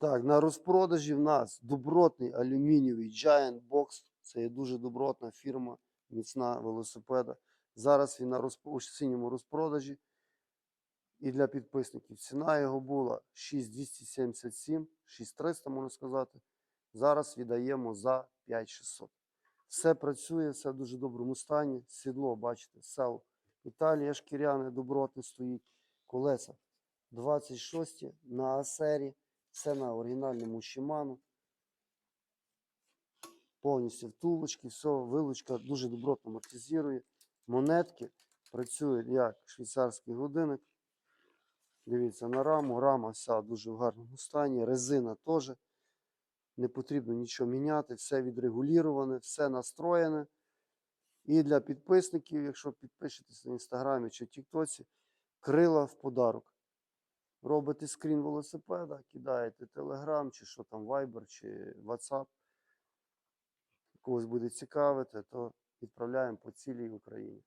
Так, на розпродажі в нас добротний алюмінієвий Giant Box. Це є дуже добротна фірма, міцна велосипеда. Зараз він на розп- у синьому розпродажі. І для підписників ціна його була 6277, 6300, можна сказати. Зараз віддаємо за 5600. Все працює, все в дуже доброму стані. Сідло, бачите, сел Італія шкіряне, добротне стоїть. Колеса 26 на асері. Все на оригінальному Shimano. Повністю втулочки, все, вилучка дуже добротно амортизує. Монетки працюють як швейцарський годинник. Дивіться на раму. Рама вся дуже в гарному стані. Резина теж. Не потрібно нічого міняти, все відрегуліроване, все настроєне. І для підписників, якщо підпишетесь на інстаграмі чи Тіктоці, крила в подарок. Робите скрін велосипеда, кидаєте Telegram, чи що там, Viber, чи WhatsApp. Когось буде цікавити, то відправляємо по цілій Україні.